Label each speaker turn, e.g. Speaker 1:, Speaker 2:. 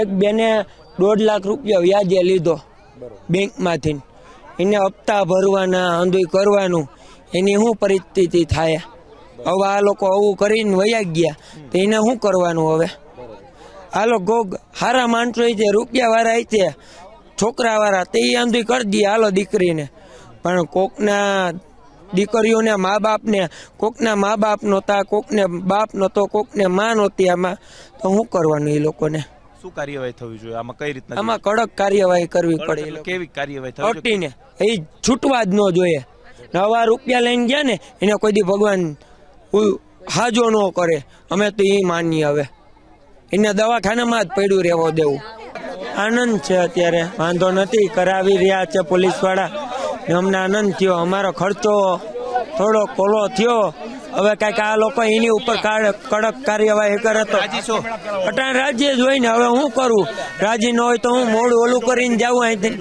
Speaker 1: એક બેને દોઢ લાખ રૂપિયા વ્યાજે લીધો બેંકમાંથી. એને હપ્તા ભરવાના અંધુય કરવાનું એની શું પરિસ્થિતિ થાય? હવે આ લોકો આવું કરીને વયા ગયા તો એને શું કરવાનું હવે? આ લોકો હારા માણસો છે રૂપિયા વાળા છે છોકરા વાળા તે અંધુય કરી દે હાલો દીકરીને. પણ કોકના દીકરીઓને મા બાપને કોકના મા બાપ નહોતા કોકને બાપ નહોતો કોકને મા નહોતી આમાં તો શું કરવાનું એ લોકોને?
Speaker 2: શું કાર્યવાહી થવી જોઈએ? આમાં કઈ રીતના
Speaker 1: આમાં કડક કાર્યવાહી કરવી પડે એ લોકો.
Speaker 2: કેવી કાર્યવાહી થવી જોઈએ?
Speaker 1: અટીને એ છૂટવા જ ન જોઈએ. નવા રૂપિયા લઈને ગયા ને એને કોઈ દી ભગવાન ઉ- હાજો ન કરે. અમે તો એ માનીએ હવે. એને દવાખાનામાં જ પડ્યું રહેવો દેવું. આનંદ છે અત્યારે. વાંધો નથી કરાવી રહ્યા છે પોલીસવાળા ને અમને આનંદ થયો. અમારો ખર્ચો થોડો કોલો થયો. હવે કંઈક આ લોકો એની ઉપર કડક કાર્યવાહી કરે તો. અટાણ રાજ્ય જ હોય ને હવે હું કરું? રાજી ન હોય તો હું મોડું ઓલું કરીને જાઉં અહીંથી.